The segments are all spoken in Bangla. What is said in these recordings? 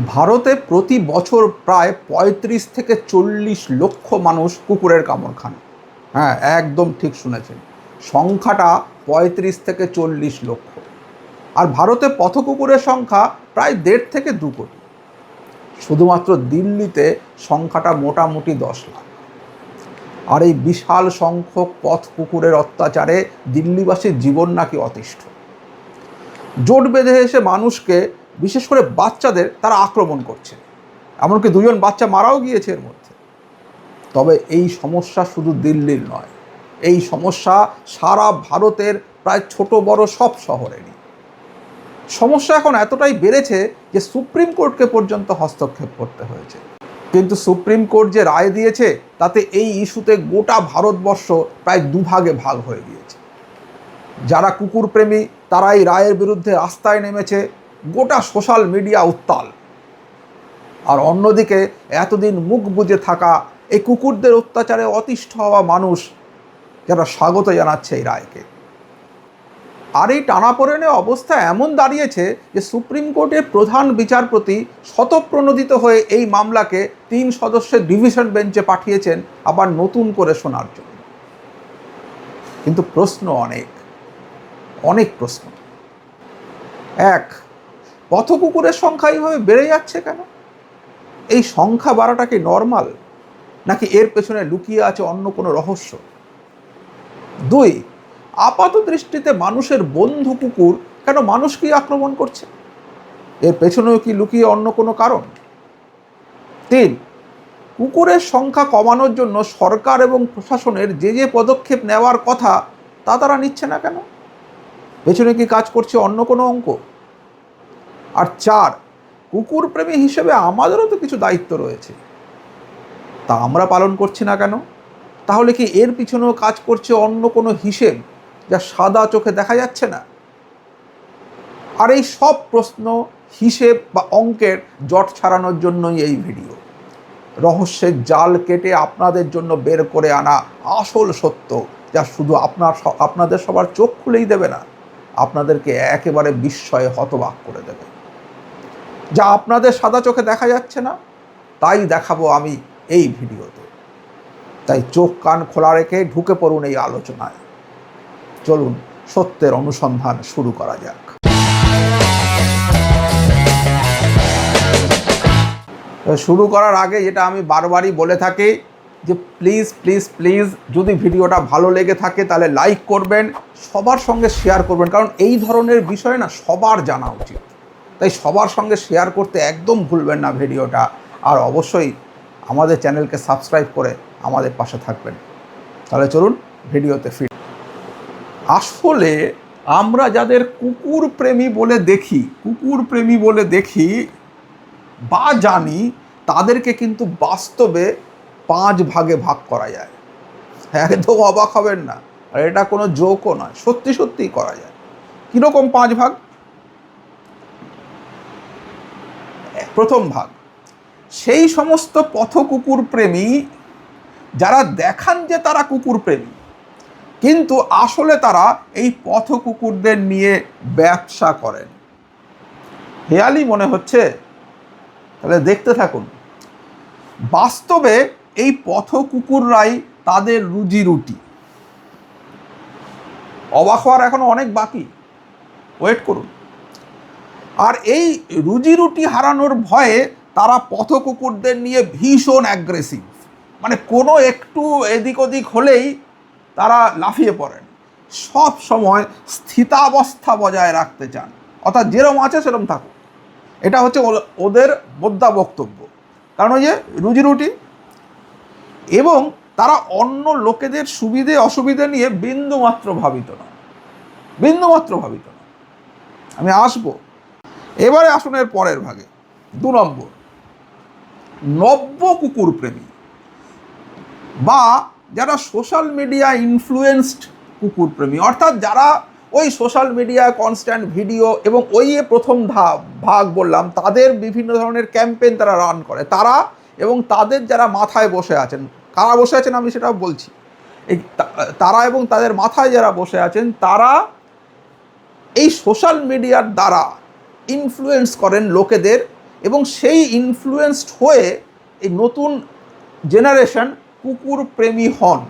ভারতে প্রতি বছর প্রায় পঁয়ত্রিশ থেকে চল্লিশ লক্ষ মানুষ কুকুরের কামড় খান। হ্যাঁ একদম ঠিক শুনেছেন। সংখ্যাটা পঁয়ত্রিশ থেকে চল্লিশ লক্ষ। আর ভারতে পথ কুকুরের সংখ্যা প্রায় দেড় থেকে দু কোটি। শুধুমাত্র দিল্লিতে সংখ্যাটা মোটামুটি দশ লাখ। আর এই বিশাল সংখ্যক পথ কুকুরের অত্যাচারে দিল্লিবাসীর জীবন নাকি অতিষ্ঠ। জোট বেঁধে এসে মানুষকে বিশেষ করে বাচ্চাদের তারা আক্রমণ করছে। এমনকি দুজন বাচ্চা মারাও গিয়েছে এর মধ্যে। তবে এই সমস্যা শুধু দিল্লির নয়, এই সমস্যা সারা ভারতের প্রায় ছোট বড় সব শহরেরই। সমস্যা এখন এতটাই বেড়েছে যে সুপ্রিম কোর্টকে পর্যন্ত হস্তক্ষেপ করতে হয়েছে। কিন্তু সুপ্রিম কোর্ট যে রায় দিয়েছে, তাতে এই ইস্যুতে গোটা ভারতবর্ষ প্রায় দুভাগে ভাগ হয়ে গিয়েছে। যারা কুকুরপ্রেমী তারা এই রায়ের বিরুদ্ধে রাস্তায় নেমেছে গোটা সোশ্যাল মিডিয়া উত্তাল। আর অন্যদিকে এতদিন মুখ বুজে থাকা এই কুকুরদের অত্যাচারে অতিষ্ঠ হওয়া মানুষ যারা স্বাগত জানাচ্ছে এই রায়কে। আর এই টানাপোড়েনে অবস্থা এমন দাঁড়িয়েছে যে সুপ্রিম কোর্টের প্রধান বিচারপতি শতপ্রণোদিত হয়ে এই মামলাকে তিন সদস্যের ডিভিশন বেঞ্চে পাঠিয়েছেন আবার নতুন করে শোনার জন্য। কিন্তু প্রশ্ন অনেক অনেক প্রশ্ন। এক পথকুকুরের সংখ্যা এইভাবে বেড়ে যাচ্ছে কেন? এই সংখ্যা বাড়াটা কি নর্মাল নাকি এর পেছনে লুকিয়ে আছে অন্য কোনো রহস্য? দুই, আপাত দৃষ্টিতে মানুষের বন্ধু কুকুর কেন মানুষকেই আক্রমণ করছে? এর পেছনেও কি লুকিয়ে অন্য কোনো কারণ? তিন, কুকুরের সংখ্যা কমানোর জন্য সরকার এবং প্রশাসনের যে যে পদক্ষেপ নেওয়ার কথা তা তারা নিচ্ছে না কেন? পেছনে কি কাজ করছে অন্য কোনো অঙ্ক? আর চার কুকুর প্রেমী হিসেবে আমাদেরও তো কিছু দায়িত্ব রয়েছে। তা আমরা পালন করছি না কেন? তাহলে কি এর পিছনেও কাজ করছে অন্য কোনো হিসেব যা সাদা চোখে দেখা যাচ্ছে না? আর এই সব প্রশ্ন, হিসেব বা অঙ্কের জট ছাড়ানোর জন্যই এই ভিডিও। রহস্যের জাল কেটে আপনাদের জন্য বের করে আনা আসল সত্য যা শুধু আপনার আপনাদের সবার চোখ খুলেই দেবে না, আপনাদেরকে একেবারে বিস্ময়ে হতবাক করে দেবে। যা আপনাদের সাদা চোখে দেখা যাচ্ছে না, তাই দেখাবো আমি এই ভিডিওতে। তাই চোখ কান খোলা রেখে ঢুকে পড়ুন এই আলোচনায়। চলুন সত্যের অনুসন্ধান শুরু করা যাক। শুরু করার আগে যেটা আমি বারবারই বলে থাকি, যে প্লিজ প্লিজ প্লিজ যদি ভিডিওটা ভালো লেগে থাকে তাহলে লাইক করবেন, সবার সঙ্গে শেয়ার করবেন। কারণ এই ধরনের বিষয় না সবার জানা উচিত। তাই সবার সঙ্গে শেয়ার করতে একদম ভুলবেন না ভিডিওটা। আর অবশ্যই আমাদের চ্যানেলকে সাবস্ক্রাইব করে আমাদের পাশে থাকবেন। তাহলে চলুন ভিডিওতে ফির আসলে আমরা যাদের কুকুর প্রেমী বলে দেখি, কুকুর প্রেমী বলে দেখি বা জানি, তাদেরকে কিন্তু বাস্তবে পাঁচ ভাগে ভাগ করা যায়। একদম অবাক হবেন না। আর এটা কোনো জোকও নয়, সত্যি সত্যিই করা যায়। কীরকম পাঁচ ভাগ? প্রথম ভাগ। সেই সমস্ত পথ কুকুর প্রেমী যারা দেখান যে তারা কুকুর প্রেমী কিন্তু আসলে তারা এই পথ কুকুরদের নিয়ে ব্যবসা করেন। হেয়ালি মনে হচ্ছে, তাহলে দেখতে থাকুন, বাস্তবে এই পথ কুকুররাই তাদের রুজি রুটি অবাক হওয়ার এখনও অনেক বাকি। ওয়েট করুন। আর এই রুজি রুটি হারানোর ভয়ে তারা পথ কুকুরদের নিয়ে ভীষণ অ্যাগ্রেসিভ মানে কোনো একটু এদিক ওদিক হলেই তারা লাফিয়ে পড়েন। সব সময় স্থিতাবস্থা বজায় রাখতে চান। অর্থাৎ যেরম আছে সেরম থাকুক। এটা হচ্ছে ওদের বোদ্ধা বক্তব্য। কারণ ওই যে রুজি রুটি এবং তারা অন্য লোকেদের সুবিধে অসুবিধে নিয়ে বিন্দুমাত্র ভাবিত না বিন্দুমাত্র ভাবিত না আমি আসব। এবারে আসুন এর পরের ভাগে। দু নম্বর। নব্য কুকুর প্রেমী বা যারা সোশ্যাল মিডিয়া ইনফ্লুয়েন্সড কুকুর প্রেমী অর্থাৎ যারা ওই সোশ্যাল মিডিয়া কনস্ট্যান্ট ভিডিও এবং ওই প্রথম ধাপ ভাগ বললাম, তাদের বিভিন্ন ধরনের ক্যাম্পেন তারা রান করে। তারা এবং তাদের যারা মাথায় বসে আছেন, কারা বসে আছেন আমি সেটা বলছি। এই তারা এবং তাদের মাথায় যারা বসে আছেন, তারা এই সোশ্যাল মিডিয়ার দ্বারা ইনফ্লুয়েন্স করেন লোকেদের এবং সেই ইনফ্লুয়েন্সড হয়ে এই নতুন জেনারেশন কুকুর প্রেমী হন।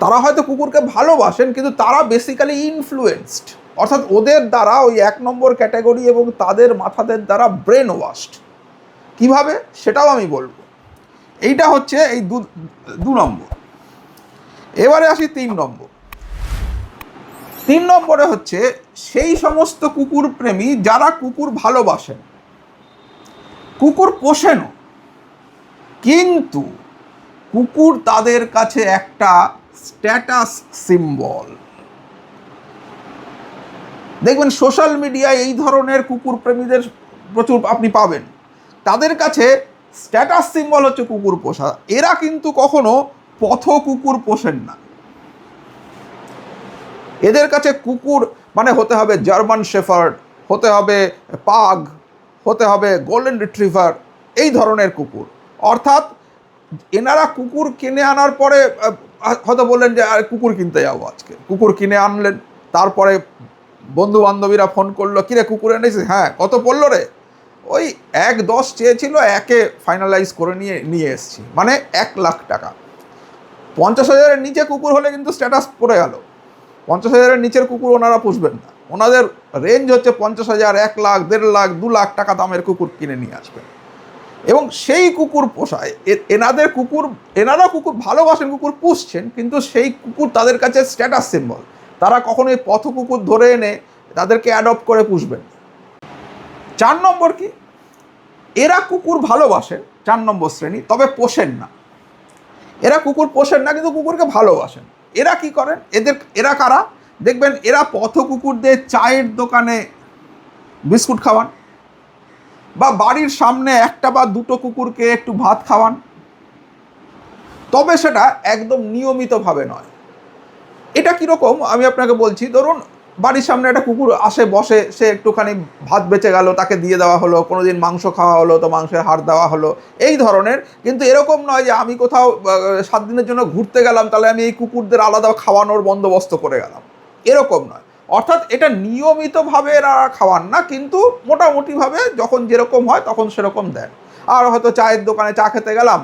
তারা হয়তো কুকুরকে ভালোবাসেন, কিন্তু তারা বেসিক্যালি ইনফ্লুয়েন্সড অর্থাৎ ওদের দ্বারা ওই এক নম্বর ক্যাটাগরি এবং তাদের মাথাদের দ্বারা ব্রেন ওয়াশড কীভাবে? সেটাও আমি বলব। এইটা হচ্ছে এই দু নম্বর। এবারে আসি তিন নম্বর। তিন নম্বরে হচ্ছে সেই সমস্ত কুকুর প্রেমী যারা কুকুর ভালোবাসেন কুকুর পোষেনও কিন্তু কুকুর তাদের কাছে একটা স্ট্যাটাস সিম্বল দেখবেন সোশ্যাল মিডিয়ায় এই ধরনের কুকুর প্রেমীদের প্রচুর আপনি পাবেন। তাদের কাছে স্ট্যাটাস সিম্বল হচ্ছে কুকুর পোষা। এরা কিন্তু কখনো পথ কুকুর পোষেন না। এদের কাছে কুকুর মানে হতে হবে জার্মান শেফার্ড, হতে হবে পাগ, হতে হবে গোল্ডেন রিট্রিভার, এই ধরনের কুকুর। অর্থাৎ এনারা কুকুর কিনে আনার পরে হয়তো বললেন যে, আর, কুকুর কিনতে যাব আজকে। কুকুর কিনে আনলেন, তারপরে বন্ধু বান্ধবীরা ফোন করল কিরে কুকুর এনেছিস? হ্যাঁ কত পড়ল রে? ওই এক দশ চেয়েছিল, একে ফাইনালাইজ করে নিয়ে নিয়ে এসছি। মানে এক লাখ টাকা। পঞ্চাশ হাজারের নিচে কুকুর হলে কিন্তু স্ট্যাটাস পড়ে গেল। পঞ্চাশ হাজারের নিচের কুকুর ওনারা পুষবেন না। ওনাদের রেঞ্জ হচ্ছে পঞ্চাশ হাজার, এক লাখ, দেড় লাখ, দু লাখ টাকা দামের কুকুর কিনে নিয়ে আসবেন। এবং সেই কুকুর পোষায় এনাদের কুকুর এনারা কুকুর ভালোবাসেন, কুকুর পুষছেন, কিন্তু সেই কুকুর তাদের কাছে স্ট্যাটাস সিম্বল তারা কখনোই পথ কুকুর ধরে এনে তাদেরকে অ্যাডপ্ট করে পুষবেন চার নম্বর কি? এরা কুকুর ভালোবাসেন, চার নম্বর শ্রেণি, তবে পোষেন না। এরা কুকুর পোষেন না, কিন্তু কুকুরকে ভালোবাসেন। এরা কি করেন? এদের, এরা কারা? দেখবেন এরা পথ কুকুরদের চায়ের দোকানে বিস্কুট খাওয়ান বা বাড়ির সামনে একটা বা দুটো কুকুরকে একটু ভাত খাওয়ান। তবে সেটা একদম নিয়মিতভাবে নয়। এটা কীরকম? আমি আপনাকে বলছি, ধরুন বাড়ির সামনে একটা কুকুর আসে, বসে, সে একটুখানি ভাত বেঁচে গেল, তাকে দিয়ে দেওয়া হলো কোনো দিন মাংস খাওয়া হলো তো মাংসের হাড় দেওয়া হলো। এই ধরনের, কিন্তু এরকম নয় যে আমি কোথাও সাত দিনের জন্য ঘুরতে গেলাম, তাহলে আমি এই কুকুরদের আলাদা খাওয়ানোর বন্দোবস্ত করে গেলাম। এরকম নয়। অর্থাৎ এটা নিয়মিতভাবে এরা খাওয়ান না, কিন্তু মোটামুটিভাবে যখন যেরকম হয়, তখন সেরকম দেন। আর হয়তো চায়ের দোকানে চা খেতে গেলাম,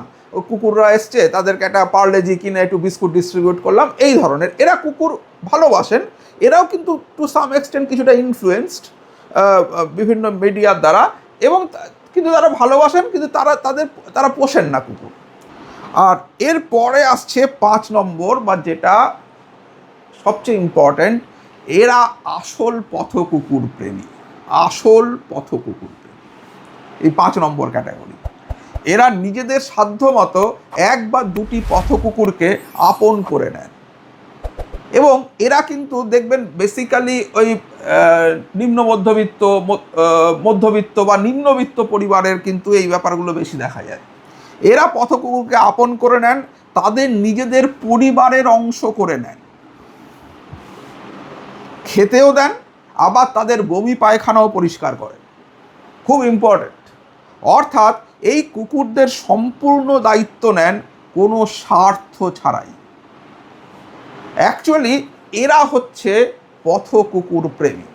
কুকুররা এসছে, তাদেরকে একটা পার্লেজি কিনে একটু বিস্কুট ডিস্ট্রিবিউট করলাম, এই ধরনের। এরা কুকুর ভালোবাসেন। এরাও কিন্তু টু সাম এক্সটেন্ট কিছুটা ইনফ্লুয়েন্সড বিভিন্ন মিডিয়ার দ্বারা এবং কিন্তু তারা ভালোবাসেন কিন্তু তারা, তাদের, তারা পোষেন না কুকুর আর এর পরে আসছে পাঁচ নম্বর বা যেটা সবচেয়ে ইম্পর্ট্যান্ট এরা আসল পথ কুকুর প্রেমী। আসল পথ কুকুর এই পাঁচ নম্বর ক্যাটাগরি এরা নিজেদের সাধ্য মতো এক বা দুটি পথ কুকুরকে আপন করে নেন। এবং এরা কিন্তু দেখবেন বেসিক্যালি ওই নিম্ন মধ্যবিত্ত মধ্যবিত্ত বা নিম্নবিত্ত পরিবারের কিন্তু এই ব্যাপারগুলো বেশি দেখা যায়। এরা পথকুকুরকে আপন করে নেন, তাদের নিজেদের পরিবারের অংশ করে নেন। খেতেও দেন, আবার তাদের বমি পায়খানাও পরিষ্কার করেন। খুব ইম্পর্ট্যান্ট অর্থাৎ এই কুকুরদের সম্পূর্ণ দায়িত্ব নেন, কোনো স্বার্থ ছাড়াই। অ্যাকচুয়ালি এরা হচ্ছে পথ কুকুর প্রেমী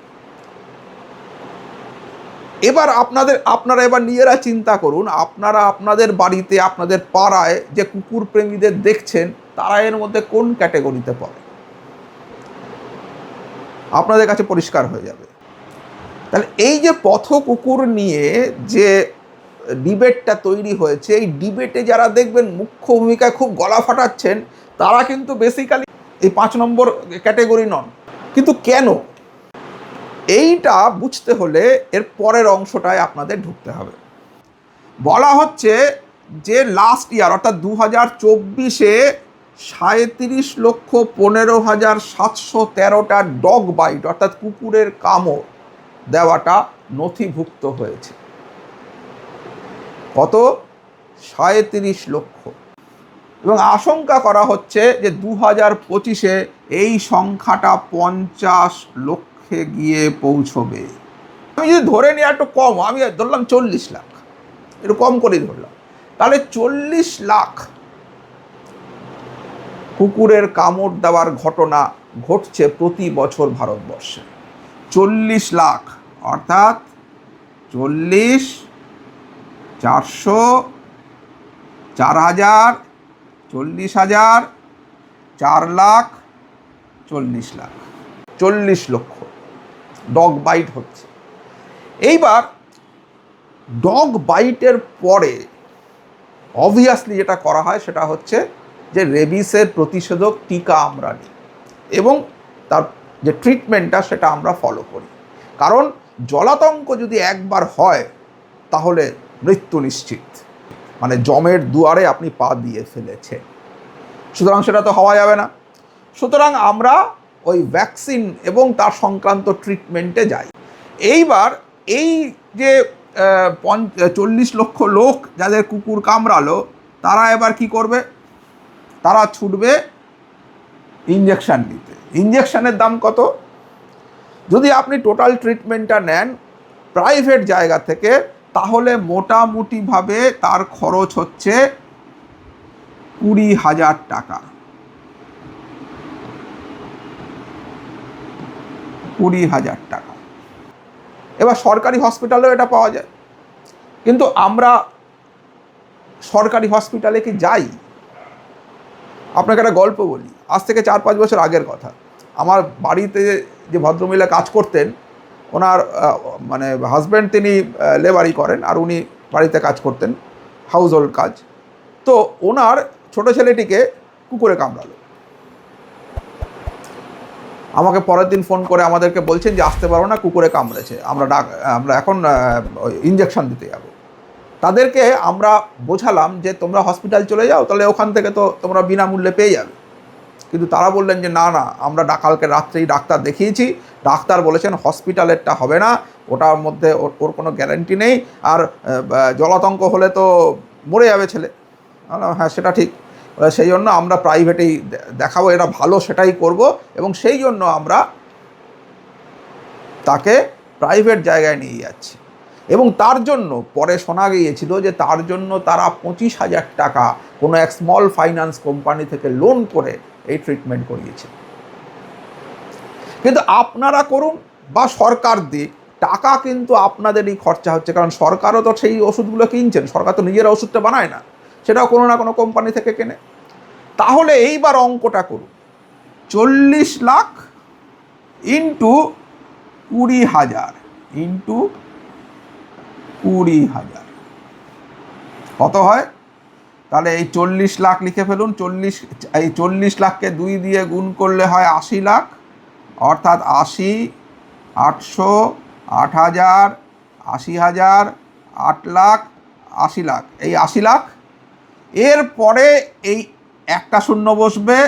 এবার আপনাদের, আপনারা এবার নিজেরা চিন্তা করুন, আপনারা আপনাদের বাড়িতে, আপনাদের পাড়ায় যে কুকুর প্রেমীদের দেখছেন, তারা এর মধ্যে কোন ক্যাটেগরিতে পড়ে? আপনাদের কাছে পরিষ্কার হয়ে যাবে। তাহলে এই যে পথ কুকুর নিয়ে যে ডিবেটটা তৈরি হয়েছে, এই ডিবেটে যারা দেখবেন, মুখ্য ভূমিকায় খুব গলা ফাটাচ্ছেন, তারা কিন্তু বেসিক্যালি এই পাঁচ নম্বর ক্যাটেগরি নন। কিন্তু কেন? এইটা বুঝতে হলে এর পরের অংশটায় আপনাদের ঢুকতে হবে। বলা হচ্ছে যে লাস্ট ইয়ার অর্থাৎ দু হাজার চব্বিশে সাঁত্রিশ লক্ষ পনেরো হাজার সাতশো তেরোটা ডগ বাইট অর্থাৎ কুকুরের কামড় দেওয়াটা নথিভুক্ত হয়েছে। কত? সাঁত্রিশ লক্ষ। এবং আশঙ্কা করা হচ্ছে যে দু হাজার পঁচিশে এই সংখ্যাটা পঞ্চাশ লক্ষে গিয়ে পৌঁছবে। আমি যদি ধরে নিই একটু কম, আমি ধরলাম চল্লিশ লাখ। একটু কম করেই ধরলাম। তাহলে চল্লিশ লাখ কুকুরের কামড় দেওয়ার ঘটনা ঘটছে প্রতি বছর ভারতবর্ষে। চল্লিশ লাখ, অর্থাৎ চল্লিশ, চারশো, চার হাজার চল্লিশ হাজার, চার লাখ, চল্লিশ লাখ, চল্লিশ লক্ষ। ডগ বাইট হচ্ছে। এইবার ডগ বাইটের পরে অবভিয়াসলি যেটা করা হয় সেটা হচ্ছে যে রেবিসের প্রতিষেধক টিকা আমরা নিই এবং তার যে ট্রিটমেন্টটা সেটা আমরা ফলো করি। কারণ জলাতঙ্ক যদি একবার হয় তাহলে মৃত্যু নিশ্চিত। মানে জমের দুয়ারে আপনি পা দিয়ে ফেলেছে সুতরাং সেটা তো হওয়া যাবে না। সুতরাং আমরা ওই ভ্যাকসিন এবং তার সংক্রান্ত ট্রিটমেন্টে যাই। এইবার এই যে চল্লিশ লক্ষ লোক যাদের কুকুর কামড়ালো, তারা এবার কি করবে? তারা ছুটবে ইঞ্জেকশান নিতে। ইঞ্জেকশানের দাম কত? যদি আপনি টোটাল ট্রিটমেন্টটা নেন প্রাইভেট জায়গা থেকে তাহলে মোটামুটিভাবে তার খরচ হচ্ছে কুড়ি হাজার টাকা। কুড়ি হাজার টাকা। এবার সরকারি হসপিটালেও এটা পাওয়া যায়। কিন্তু আমরা সরকারি হসপিটালে কি যাই? আপনাকে একটা গল্প বলি। আজ থেকে চার পাঁচ বছর আগের কথা। আমার বাড়িতে যে ভদ্রমহিলা কাজ করতেন ওনার মানে হাজব্যান্ড তিনি লেবারি করেন আর উনি বাড়িতে কাজ করতেন হাউস হোল্ড কাজ। তো ওনার ছোট ছেলেটিকে কুকুরে কামড়ালো। আমাকে পরের দিন ফোন করে আমাদেরকে বলছেন যে, আসতে পারো না, কুকুরে কামড়েছে। আমরা ডাক, আমরা এখন ইঞ্জেকশন দিতে যাব। তাদেরকে আমরা বোঝালাম যে, তোমরা হসপিটাল চলে যাও, তাহলে ওখান থেকে তো তোমরা বিনামূল্যে পেয়ে যাবে। কিন্তু তারা বললেন যে, না না, আমরা ডা- কালকে রাত্রেই ডাক্তার দেখিয়েছি। ডাক্তার বলেছেন হসপিটালেরটা হবে না। ওটার মধ্যে ওর ওর কোনো গ্যারেন্টি নেই। আর জলাতঙ্ক হলে তো মরে যাবে ছেলে। হ্যাঁ সেটা ঠিক। সেই জন্য আমরা প্রাইভেটেই দেখাবো, এটা ভালো সেটাই করব। এবং সেই জন্য আমরা তাকে প্রাইভেট জায়গায় নিয়ে যাচ্ছি। এবং তার জন্য পরে শোনা গিয়েছিল যে, তার জন্য তারা পঁচিশ হাজার টাকা কোনো এক স্মল ফাইন্যান্স কোম্পানি থেকে লোন করে এই ট্রিটমেন্ট করিয়েছে। কিন্তু আপনারা করুন বা সরকার দিক, টাকা কিন্তু আপনাদেরই খরচা হচ্ছে, কারণ সরকারও তো সেই ওষুধগুলো কিনছেন, সরকার তো নিজেরা ওষুধটা বানায় না, সেটাও কোনো না কোনো কোম্পানি থেকে কেনে। তাহলে এইবার অঙ্কটা করুন। চল্লিশ লাখ ইন্টু কুড়ি হাজার ইন্টু কুড়ি হাজার। কত হয়? তাহলে এই চল্লিশ লাখ লিখে ফেলুন, চল্লিশ, এই চল্লিশ লাখকে দুই দিয়ে গুণ করলে হয় আশি লাখ, অর্থাৎ আশি, আটশো, আট হাজার, আশি হাজার, আট লাখ, আশি লাখ। এই আশি লাখ, এরপরে এই একটা শূন্য বসবে,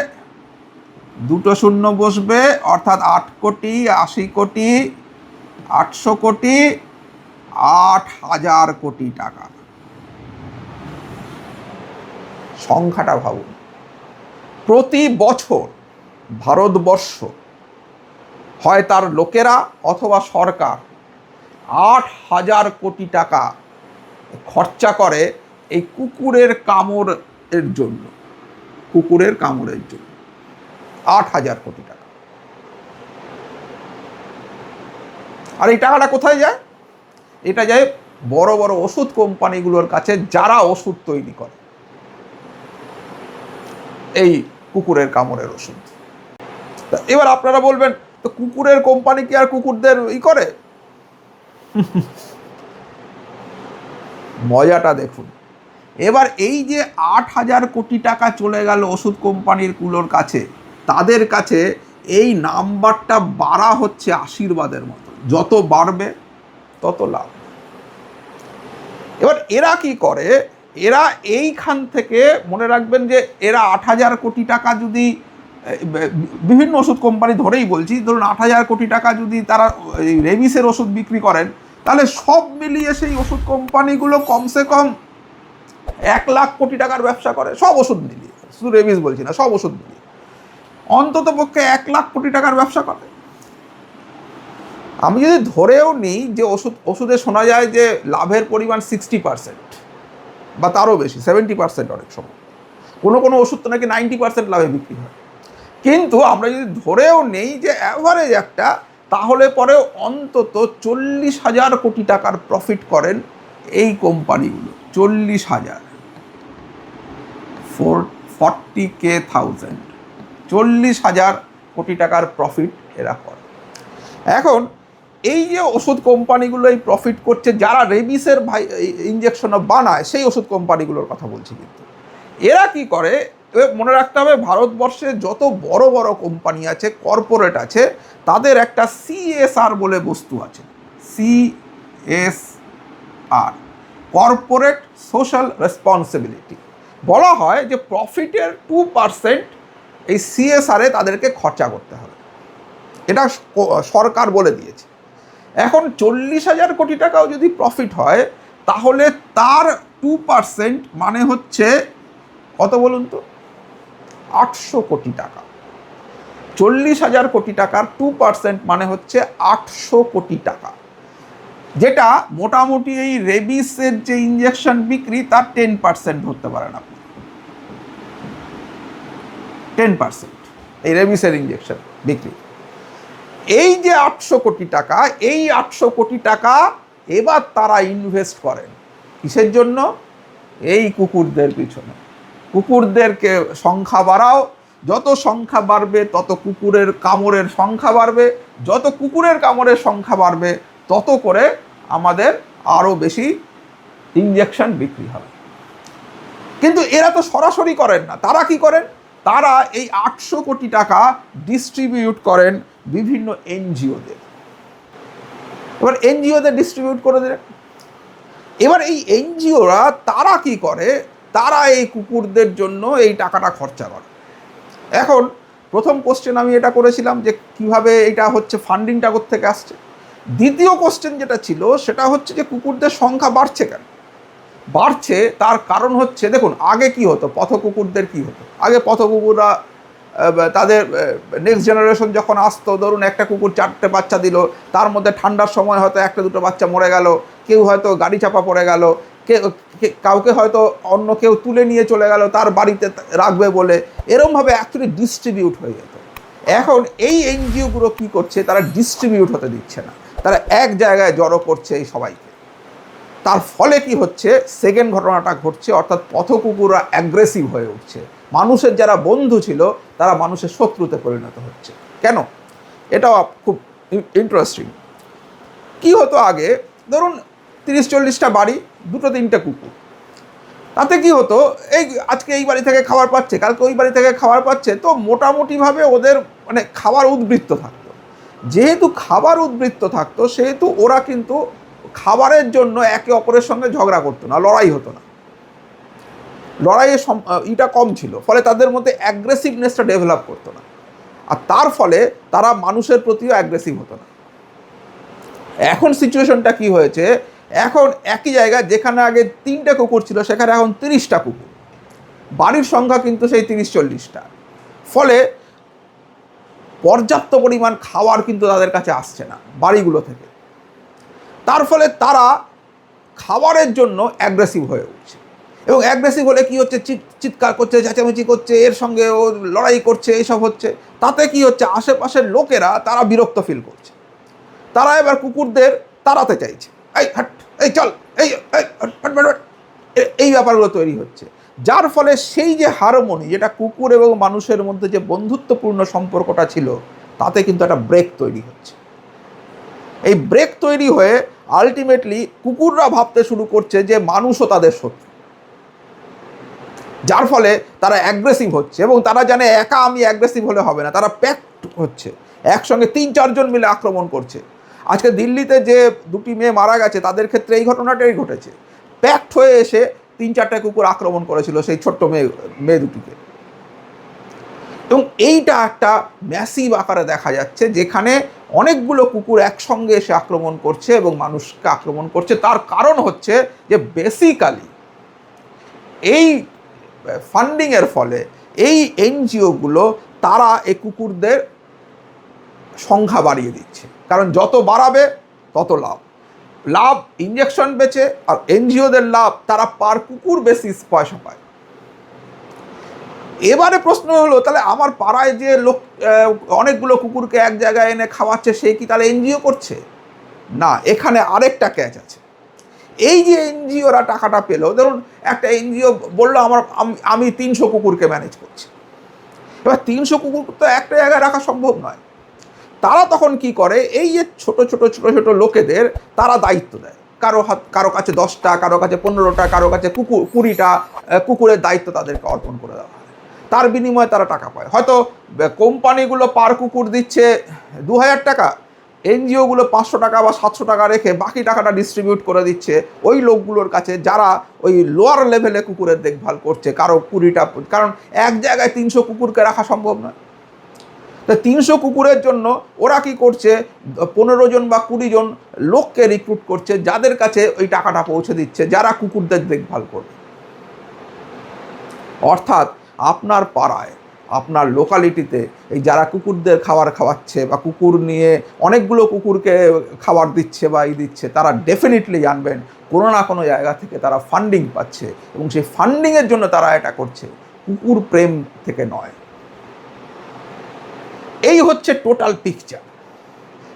দুটো শূন্য বসবে, অর্থাৎ আট কোটি, আশি কোটি, আটশো কোটি, আট হাজার কোটি টাকা। সংখ্যাটা ভাবুন। প্রতি বছর ভারতবর্ষ হয় তার লোকেরা অথবা সরকার আট হাজার কোটি টাকা খরচা করে এই কুকুরের কামড়ের জন্য। কুকুরের কামড়ের জন্য। আট হাজার কোটি টাকা। আর এই টাকাটা কোথায় যায়? এটা যায় বড় বড় ওষুধ কোম্পানিগুলোর কাছে যারা ওষুধ তৈরি করে। এই কুকুরের কামড়ের ওষুধ। তা এবার আপনারা বলবেন, তো কুকুরের কোম্পানি কি আর কুকুরদের ই করে? মজাটা দেখুন। এবার এই যে আট হাজার কোটি টাকা চলে গেল ওষুধ কোম্পানির কুলোর কাছে, তাদের কাছে এই নাম্বারটা বাড়া হচ্ছে আশীর্বাদের মতো। যত বাড়বে, তত লাভ। এবার এরা কি করে? এরা এইখান থেকে মনে রাখবেন যে এরা আট হাজার কোটি টাকা যদি, বিভিন্ন ওষুধ কোম্পানি ধরেই বলছি, ধরুন আট হাজার কোটি টাকা যদি তারা এই রেবিসের ওষুধ বিক্রি করেন, তাহলে সব মিলিয়ে সেই ওষুধ কোম্পানিগুলো কমসে কম এক লাখ কোটি টাকার ব্যবসা করে, সব ওষুধ মিলিয়ে। শুধু রেবিস বলছি না, সব ওষুধ মিলিয়ে। অন্তত পক্ষে এক লাখ কোটি টাকার ব্যবসা করে। আমি যদি ধরেও নিই যে ওষুধ, ওষুধে শোনা যায় যে লাভের পরিমাণ সিক্সটি পার্সেন্ট বা তারও বেশি সেভেন্টি পার্সেন্ট অনেক সময়। কোনো কোনো ওষুধ তো নাকি নাইনটি পার্সেন্ট লাভে বিক্রি হয়। কিন্তু আমরা যদি ধরেও নেই যে অ্যাভারেজ একটা, তাহলে পরেও অন্তত চল্লিশ হাজার কোটি টাকার প্রফিট করেন এই কোম্পানিগুলো। চল্লিশ হাজার। ফোর ফর্টি কে থাউজেন্ড চল্লিশ হাজার কোটি টাকার প্রফিট এরা করে। এখন এই যে ওষুধ কোম্পানিগুলো এই প্রফিট করছে, যারা রেবিসের ভাই ইঞ্জেকশনও বানায়, সেই ওষুধ কোম্পানিগুলোর কথা বলছি কিন্তু। এরা কি করে? মনে রাখতে হবে, ভারতবর্ষে যত বড় বড় কোম্পানি আছে কর্পোরেট আছে, তাদের একটা সিএসআর বলে বস্তু আছে। সিএসআর কর্পোরেট সোশ্যাল রেসপন্সিবিলিটি বলা হয় যে প্রফিটের টু পার্সেন্ট এই সিএসআরে তাদেরকে খরচা করতে হবে। এটা সরকার বলে দিয়েছে। এখন চল্লিশ হাজার কোটি টাকাও যদি প্রফিট হয়, তাহলে তার টু পার্সেন্ট মানে হচ্ছে কত বলুন তো? আটশো কোটি টাকা। চল্লিশ হাজার কোটি টাকার টু পার্সেন্ট মানে হচ্ছে আটশো কোটি টাকা। যেটা মোটামুটি এই রেবিসের যে ইঞ্জেকশন বিক্রি, তার টেন পার্সেন্ট ধরতে পারেন আপনি। টেন পার্সেন্ট এই রেবিসের ইঞ্জেকশন বিক্রি। এই যে আটশো কোটি টাকা, এই আটশো কোটি টাকা এবার তারা ইনভেস্ট করেন। কিসের জন্য? এই কুকুরদের পিছনে। কুকুরদেরকে সংখ্যা বাড়াও। যত সংখ্যা বাড়বে, তত কুকুরের কামড়ের সংখ্যা বাড়বে। যত কুকুরের কামড়ের সংখ্যা বাড়বে, তত করে আমাদের আরও বেশি ইঞ্জেকশন বিক্রি হবে। কিন্তু এরা তো সরাসরি করেন না। তারা কি করেন? তারা এই আটশো কোটি টাকা ডিস্ট্রিবিউট করেন বিভিন্ন এনজিওদের। এবার এনজিওদের ডিস্ট্রিবিউট করে দিলেন। এবার এই এনজিওরা তারা কি করে? তারা এই কুকুরদের জন্য এই টাকাটা খরচা করে। এখন প্রথম কোশ্চেন আমি এটা করেছিলাম যে কীভাবে এটা হচ্ছে ফান্ডিংটা থেকে আসছে? দ্বিতীয় কোশ্চেন যেটা ছিল সেটা হচ্ছে যে কুকুরদের সংখ্যা বাড়ছে কেন? বাড়ছে তার কারণ হচ্ছে, দেখুন, আগে কি হতো? পথ কুকুরদের কি হতো? আগে পথ কুকুররা তাদের নেক্সট জেনারেশন যখন আসতো, ধরুন একটা কুকুর চারটে বাচ্চা দিল, তার মধ্যে ঠান্ডার সময় হয়তো একটা দুটো বাচ্চা মরে গেল, কেউ হয়তো গাড়ি চাপা পড়ে গেল, কে কাউকে হয়তো অন্য কেউ তুলে নিয়ে চলে গেল, তার বাড়িতে রাখবে বলে, এরমভাবে অ্যাকচুয়ালি ডিস্ট্রিবিউট হয়ে যেত। এখন এই এনজিওগুলো কি করছে, তারা ডিস্ট্রিবিউট হতে দিচ্ছে না। তারা এক জায়গায় জড়ো করছে এই সবাইকে। তার ফলে কি হচ্ছে সেকেন্ড ঘটনাটা ঘটছে, অর্থাৎ পথকুকুররা অ্যাগ্রেসিভ হয়ে উঠছে। মানুষের যারা বন্ধু ছিল, তারা মানুষের শত্রুতে পরিণত হচ্ছে। কেন? এটাও খুব ইন্টারেস্টিং কি হতো আগে? ধরুন তিরিশ চল্লিশটা বাড়ি, দুটো তিনটে কুকুর। তাতে কি হতো? এই আজকে এই বাড়ি থেকে খাবার পাচ্ছে, কালকে ওই বাড়ি থেকে খাবার পাচ্ছে, তো মোটামুটিভাবে ওদের মানে খাবার উদ্বৃত্ত থাকতো। যেহেতু খাবার উদ্বৃত্ত থাকতো, সেহেতু ওরা কিন্তু খাবারের জন্য একে অপরের সঙ্গে ঝগড়া করতো না, লড়াই হতো না। লড়াইয়ের ইটা কম ছিল। ফলে তাদের মধ্যে অ্যাগ্রেসিভনেসটা ডেভেলপ করতো না। আর তার ফলে তারা মানুষের প্রতিও অ্যাগ্রেসিভ হতো না। এখন সিচুয়েশনটা কি হয়েছে? এখন একই জায়গায় যেখানে আগে তিনটে কুকুর ছিল, সেখানে এখন তিরিশটা কুকুর। বাড়ির সংখ্যা কিন্তু সেই তিরিশ চল্লিশটা। ফলে পর্যাপ্ত পরিমাণ খাবার কিন্তু তাদের কাছে আসছে না, বাড়িগুলো থেকে। তার ফলে তারা খাবারের জন্য অ্যাগ্রেসিভ হয়ে উঠছে। এবং অ্যাগ্রেসিভ হলে কি হচ্ছে? চিৎ- চিৎকার করছে, চেঁচামেচি করছে, এর সঙ্গে ও লড়াই করছে এইসব হচ্ছে। তাতে কি হচ্ছে? আশেপাশের লোকেরা, তারা বিরক্ত ফিল করছে। তারা এবার কুকুরদের তাড়াতে চাইছে। এই হাট, এই চল, এই এই ব্যাপারগুলো তৈরি হচ্ছে। যার ফলে সেই যে হারমোনি যেটা কুকুর এবং মানুষের মধ্যে যে বন্ধুত্বপূর্ণ সম্পর্কটা ছিল, তাতে কিন্তু একটা ব্রেক তৈরি হচ্ছে। এই ব্রেক তৈরি হয়ে আলটিমেটলি কুকুররা ভাবতে শুরু করছে যে মানুষও তাদের শত্রু। যার ফলে তারা অ্যাগ্রেসিভ হচ্ছে এবং তারা জানে একা আমি অ্যাগ্রেসিভ হলে হবে না, তারা প্যাক্ট হচ্ছে। একসঙ্গে তিন চারজন মিলে আক্রমণ করছে। আজকে দিল্লিতে যে দুটি মেয়ে মারা গেছে, তাদের ক্ষেত্রে এই ঘটনাটাই ঘটেছে। প্যাক্ট হয়ে এসে তিন, চারটে কুকুর আক্রমণ করেছিল সেই ছোট্ট মেয়ে মেয়ে দুটিকে। এবং এইটা একটা ম্যাসিভ আকারে দেখা যাচ্ছে, যেখানে অনেকগুলো কুকুর একসঙ্গে এসে আক্রমণ করছে এবং মানুষকে আক্রমণ করছে। তার কারণ হচ্ছে যে বেসিক্যালি এই ফান্ডিংয়ের ফলে এই এনজিওগুলো তারা এই কুকুরদের সংখ্যা বাড়িয়ে দিচ্ছে। কারণ যত বাড়াবে, তত লাভ। লাভ ইঞ্জেকশন বেচে আর এনজিওদের লাভ তারা পার কুকুর বেসিস পয়সা পায়। এবারে প্রশ্ন হলো, তাহলে আমার পাড়ায় যে লোক অনেকগুলো কুকুরকে এক জায়গায় এনে খাওয়াচ্ছে, সে কি তাহলে এনজিও করছে? না, এখানে আরেকটা ক্যাচ আছে। এই যে এনজিওরা টাকাটা পেল, ধরুন একটা এনজিও বলল আমার, আমি তিনশো কুকুরকে ম্যানেজ করছি। এবার তিনশো কুকুর তো একটা জায়গায় রাখা সম্ভব নয়। তারা তখন কি করে? এই যে ছোট ছোট ছোট ছোট লোকেদের তারা দায়িত্ব দেয়। কারও হাত, কারও কাছে দশটা, কারও কাছে পনেরোটা, কারও কাছে কুকুর, কুড়িটা কুকুরের দায়িত্ব তাদেরকে অর্পণ করে দেওয়া হয়। তার বিনিময়ে তারা টাকা পায়। হয়তো কোম্পানিগুলো পার কুকুর দিচ্ছে দু হাজার টাকা এনজিওগুলো পাঁচশো টাকা বা সাতশো টাকা রেখে বাকি টাকাটা ডিস্ট্রিবিউট করে দিচ্ছে। ওই লোকগুলোর কাছে যারা ওই লোয়ার লেভেলে কুকুরের দেখভাল করছে, কারও কুড়িটা, কারণ এক জায়গায় তিনশো কুকুরকে রাখা সম্ভব নয়। তা তিনশো কুকুরের জন্য ওরা কি করছে, পনেরো জন বা কুড়ি জন লোককে রিক্রুট করছে, যাদের কাছে ওই টাকাটা পৌঁছে দিচ্ছে, যারা কুকুরদের দেখভাল করবে। অর্থাৎ আপনার পাড়ায় আপনার লোকালিটিতে এই যারা কুকুরদের খাবার খাওয়াচ্ছে বা কুকুর নিয়ে অনেকগুলো কুকুরকে খাবার দিচ্ছে বা ই দিচ্ছে, তারা ডেফিনেটলি জানবেন কোনো না কোনো জায়গা থেকে তারা ফান্ডিং পাচ্ছে এবং সেই ফান্ডিংয়ের জন্য তারা এটা করছে। কুকুর প্রেম থেকে নয়। এই হচ্ছে টোটাল পিকচার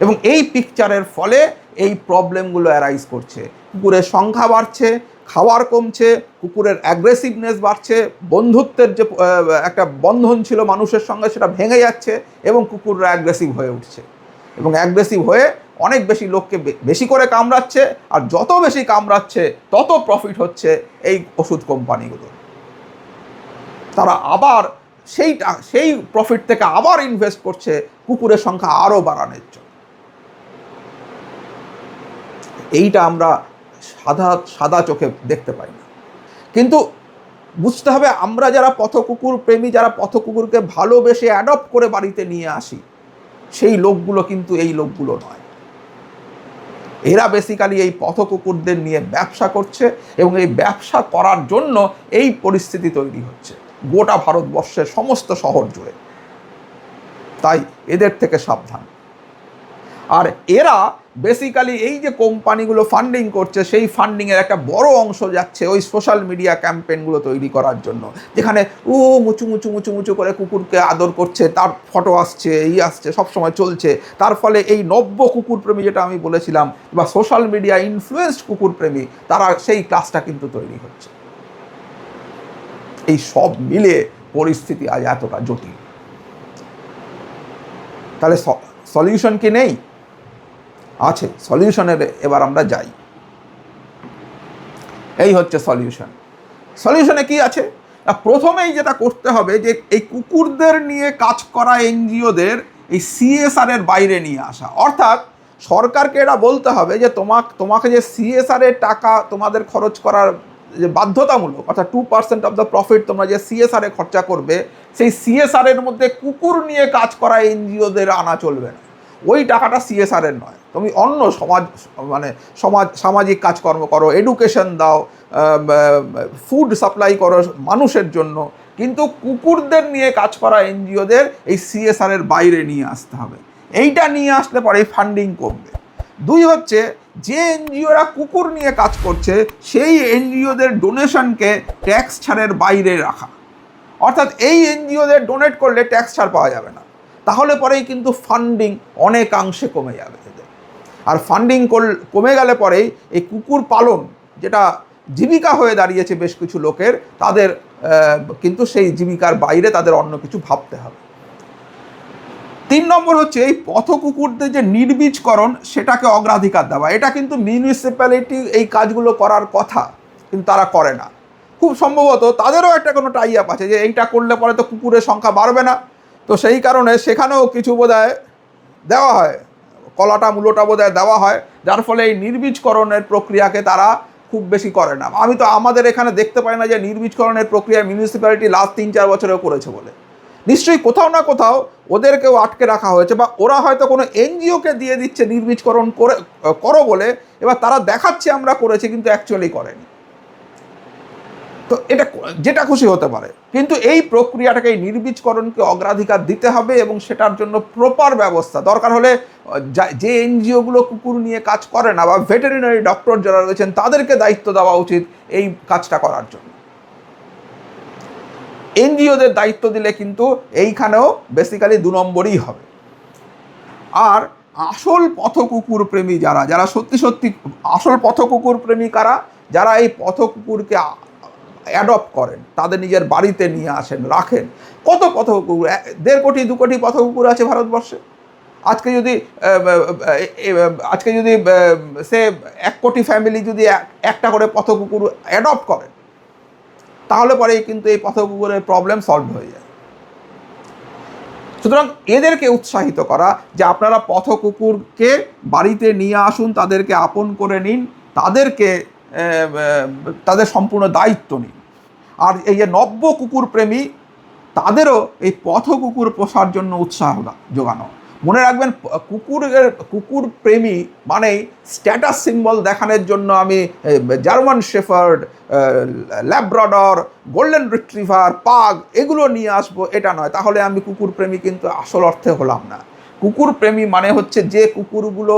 এবং এই পিকচারের ফলে এই প্রবলেমগুলো অ্যারাইজ করছে। কুকুরের সংখ্যা বাড়ছে খাওয়ার কমছে, কুকুরের অ্যাগ্রেসিভনেস বাড়ছে, বন্ধুত্বের যে একটা বন্ধন ছিল মানুষের সঙ্গে সেটা ভেঙে যাচ্ছে এবং কুকুররা অ্যাগ্রেসিভ হয়ে উঠছে। এবং অ্যাগ্রেসিভ হয়ে অনেক বেশি লোককে বেশি করে কামড়াচ্ছে আর যত বেশি কামড়াচ্ছে, তত প্রফিট হচ্ছে এই ওষুধ কোম্পানিগুলো। তারা আবার সেইটা সেই প্রফিট থেকে আবার ইনভেস্ট করছে, কুকুরের সংখ্যা আরও বাড়ানোর জন্য। এইটা আমরা সাদা সাদা চোখে দেখতে পাই না। কিন্তু বুঝতে হবে আমরা যারা পথ কুকুর প্রেমী, যারা পথ কুকুরকে ভালোবেসে অ্যাডপ্ট করে বাড়িতে নিয়ে আসি, সেই লোকগুলো কিন্তু এই লোকগুলো নয়। এরা বেসিক্যালি এই পথ কুকুরদের নিয়ে ব্যবসা করছে এবং এই ব্যবসা করার জন্য এই পরিস্থিতি তৈরি হচ্ছে। গোটা ভারতবর্ষের সমস্ত শহর জুড়ে। তাই এদের থেকে সাবধান। আর এরা বেসিক্যালি এই যে কোম্পানিগুলো ফান্ডিং করছে, সেই ফান্ডিংয়ের একটা বড় অংশ যাচ্ছে ওই সোশ্যাল মিডিয়া ক্যাম্পেইনগুলো তৈরি করার জন্য। যেখানে ও মুচু মুচু মুচু মুচু করে কুকুরকে আদর করছে, তার ফটো আসছে, এই আসছে সবসময় চলছে। তার ফলে এই নব্য কুকুর প্রেমী যেটা আমি বলেছিলাম, বা সোশ্যাল মিডিয়া ইনফ্লুয়েসড কুকুর প্রেমী তারা সেই ক্লাসটা কিন্তু তৈরি হচ্ছে। এই সব মিলে পরিস্থিতি আজ এতটা জটিল। তাহলে সলিউশন কি নেই? আছে সলিউশনের এবার আমরা যাই। এই হচ্ছে সলিউশন সলিউশনে কি আছে? প্রথমেই যেটা করতে হবে যে, এই কুকুরদের নিয়ে কাজ করা এনজিওদের এই সিএসআর এর বাইরে নিয়ে আসা। অর্থাৎ সরকারকে এটা বলতে হবে যে, তোমাক, তোমাকে যে সিএসআর এর টাকা তোমাদের খরচ করার যে বাধ্যতামূলক, অর্থাৎ two percent of the profit তোমরা যে সিএসআর এ খরচা করবে, সেই সিএসআর এর মধ্যে কুকুর নিয়ে কাজ করা এনজিওদের আনা চলবে না। ওই টাকাটা সিএসআর এর নয়। তুমি অন্য সমাজ মানে সমাজ, সামাজিক কাজকর্ম করো এডুকেশন দাও ফুড সাপ্লাই করো মানুষের জন্য। কিন্তু কুকুরদের নিয়ে কাজ করা এনজিওদের এই সিএসআর এর বাইরে নিয়ে আসতে হবে। এইটা নিয়ে আসলে পরে ফান্ডিং কমবে। দুই হচ্ছে, যে এনজিওরা কুকুর নিয়ে কাজ করছে, সেই এনজিওদের ডোনেশনকে ট্যাক্স ছাড়ের বাইরে রাখা। অর্থাৎ এই এনজিওদের ডোনেট করলে ট্যাক্স ছাড় পাওয়া যাবে না। তাহলে পরেই কিন্তু ফান্ডিং অনেকাংশে কমে যাবে এদের। আর ফান্ডিং কমে গেলে পরেই এই কুকুর পালন, যেটা জীবিকা হয়ে দাঁড়িয়েছে বেশ কিছু লোকের, তাদের কিন্তু সেই জীবিকার বাইরে তাদের অন্য কিছু ভাবতে হবে। তিন নম্বর হচ্ছে এই পথ কুকুরদের যে নির্বীজকরণ, সেটাকে অগ্রাধিকার দেওয়া। এটা কিন্তু মিউনিসিপ্যালিটি এই কাজগুলো করার কথা, কিন্তু তারা করে না। খুব সম্ভবত তাদেরও একটা কোনো টাই আপ আছে যে এইটা করলে পরে তো কুকুরের সংখ্যা বাড়বে না। তো সেই কারণে সেখানেও কিছু বোধহয় দেওয়া হয়, কলাটা মূলোটা বোধহয় দেওয়া হয়, যার ফলে এই নির্বীজকরণের প্রক্রিয়াকে তারা খুব বেশি করে না। আমি তো আমাদের এখানে দেখতে পাই না যে নির্বীজকরণের প্রক্রিয়া মিউনিসিপ্যালিটি লাস্ট তিন চার বছরেও করেছে বলে। নিশ্চয়ই কোথাও না কোথাও ওদেরকেও আটকে রাখা হয়েছে বা ওরা হয়তো কোনো এনজিওকে দিয়ে দিচ্ছে নির্বীজকরণ করে, করো বলে, এবার তারা দেখাচ্ছে আমরা করেছি কিন্তু অ্যাকচুয়ালি করেনি। তো এটা যেটা খুশি হতে পারে। কিন্তু এই প্রক্রিয়াটাকে এই নির্বীজকরণকে অগ্রাধিকার দিতে হবে এবং সেটার জন্য প্রপার ব্যবস্থা। দরকার হলে যে এনজিওগুলো কুকুর নিয়ে কাজ করে না বা ভেটেরিনারি ডক্টর যারা রয়েছেন, তাদেরকে দায়িত্ব দেওয়া উচিত এই কাজটা করার জন্য। এনজিওদের দায়িত্ব দিলে কিন্তু এইখানেও বেসিক্যালি দু নম্বরই হবে। আর আসল পথ কুকুর প্রেমী যারা যারা সত্যি সত্যি আসল পথকুকুর প্রেমী কারা? যারা এই পথকুকুরকে অ্যাডপ্ট করেন, তাদের নিজের বাড়িতে নিয়ে আসেন, রাখেন। কত পথ কুকুর দেড় কোটি, দু কোটি পথকুকুর আছে ভারতবর্ষে? আজকে যদি আজকে যদি সে এক কোটি ফ্যামিলি যদি এক- একটা করে পথ কুকুর অ্যাডপ্ট করেন, তাহলে পরেই কিন্তু এই পথ কুকুরের প্রবলেম সলভ হয়ে যায়। সুতরাং এদেরকে উৎসাহিত করা যে আপনারা পথ কুকুরকে বাড়িতে নিয়ে আসুন, তাদেরকে আপন করে নিন, তাদেরকে তাদের সম্পূর্ণ দায়িত্ব নিন। আর এই যে নব্য কুকুর প্রেমী, তাদেরও এই পথ কুকুর পোষার জন্য উৎসাহ যোগানো মনে রাখবেন কুকুরের, কুকুর প্রেমী মানে স্ট্যাটাস সিম্বল দেখানোর জন্য আমি German shepherd labrador golden retriever pug এগুলো নিয়ে আসব, এটা নয়। তাহলে আমি কুকুর প্রেমী কিন্তু আসল অর্থে হলাম না। কুকুর প্রেমী মানে হচ্ছে যে কুকুরগুলো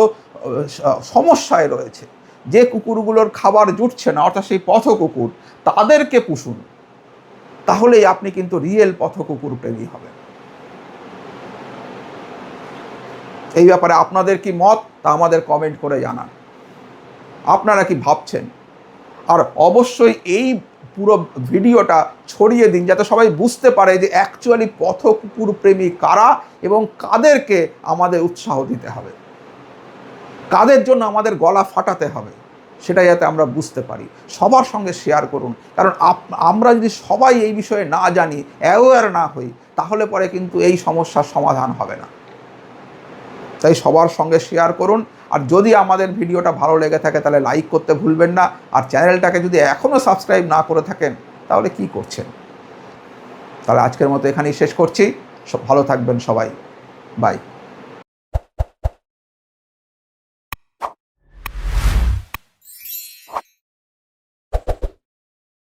সমস্যায় রয়েছে। যে কুকুরগুলোর খাবার জুটছে না, অর্থাৎ সেই পথ কুকুর, তাদেরকে পুষুন। তাহলেই আপনি কিন্তু রিয়েল পথ কুকুর প্রেমী হবেন। এই ব্যাপারে আপনাদের কি মত, তা আমাদের কমেন্ট করে জানান। আপনারা কি ভাবছেন? আর অবশ্যই এই পুরো ভিডিওটা ছড়িয়ে দিন, যাতে সবাই বুঝতে পারে যে অ্যাকচুয়ালি পথ কুকুর প্রেমী কারা এবং কাদেরকে আমাদের উৎসাহ দিতে হবে। কাদের জন্য আমাদের গলা ফাটাতে হবে? সেটা যাতে আমরা বুঝতে পারি। সবার সঙ্গে শেয়ার করুন। কারণ আমরা যদি সবাই এই বিষয়ে না জানি অ্যাওয়ার না হই, তাহলে পরে কিন্তু এই সমস্যার সমাধান হবে না। তাই সবার সঙ্গে শেয়ার করুন। আর যদি আমাদের ভিডিওটা ভালো লেগে থাকে, তাহলে লাইক করতে ভুলবেন না। আর চ্যানেলটাকে যদি এখনও সাবস্ক্রাইব না করে থাকেন, তাহলে কি করছেন? তাহলে আজকের মতো এখানেই শেষ করছি। ভালো থাকবেন সবাই। বাই